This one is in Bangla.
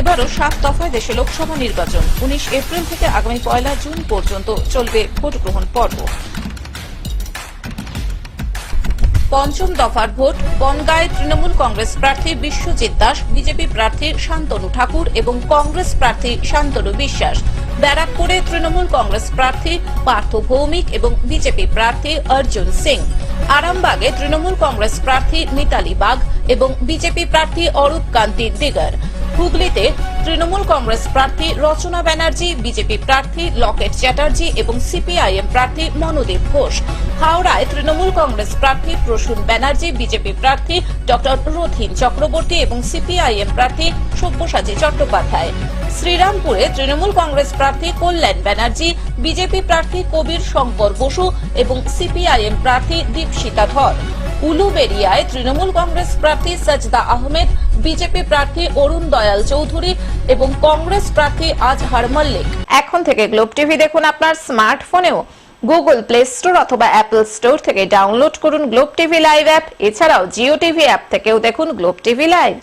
এবারও সাত দফায় দেশে লোকসভা নির্বাচন। উনিশ এপ্রিল থেকে আগামী পয়লা জুন পর্যন্ত চলবে ভোট গ্রহণ পর্ব। পঞ্চম দফার ভোট, বনগাঁয় তৃণমূল কংগ্রেস প্রার্থী বিশ্বজিৎ দাস, বিজেপি প্রার্থী শান্তনু ঠাকুর এবং কংগ্রেস প্রার্থী শান্তনু বিশ্বাস। ব্যারাকপুরে তৃণমূল কংগ্রেস প্রার্থী পার্থ ভৌমিক এবং বিজেপি প্রার্থী অর্জুন সিং। আরামবাগে তৃণমূল কংগ্রেস প্রার্থী মিতালি বাগ এবং বিজেপি প্রার্থী অরূপ কান্তি দিগার। হুগলিতে তৃণমূল কংগ্রেস প্রার্থী রচনা ব্যানার্জি, বিজেপি প্রার্থী লকেট চ্যাটার্জি এবং সিপিআইএম প্রার্থী মনোদীপ ঘোষ। হাওড়ায় তৃণমূল কংগ্রেস প্রার্থী প্রসূন ব্যানার্জি, বিজেপি প্রার্থী ডক্টর রথিন চক্রবর্তী এবং সিপিআইএম প্রার্থী সব্যসাচী চট্টোপাধ্যায়। শ্রীরামপুরে তৃণমূল কংগ্রেস প্রার্থী কল্যাণ ব্যানার্জি, বিজেপি প্রার্থী কবির শঙ্কর বসু এবং সিপিআইএম প্রার্থী দীপশিতা ধর। উলুবেরিয়ায় তৃণমূল কংগ্রেস প্রার্থী সাজদা আহমেদ, বিজেপি প্রার্থী অরুণ দয়াল চৌধুরী এবং কংগ্রেস প্রার্থী আজহার মল্লিক। এখন থেকে গ্লোব টিভি দেখুন আপনার স্মার্টফোনেও। গুগল প্লে স্টোর অথবা অ্যাপল স্টোর থেকে ডাউনলোড করুন গ্লোব টিভি লাইভ অ্যাপ। এছাড়াও জিও টিভি অ্যাপ থেকেও দেখুন গ্লোব টিভি লাইভ।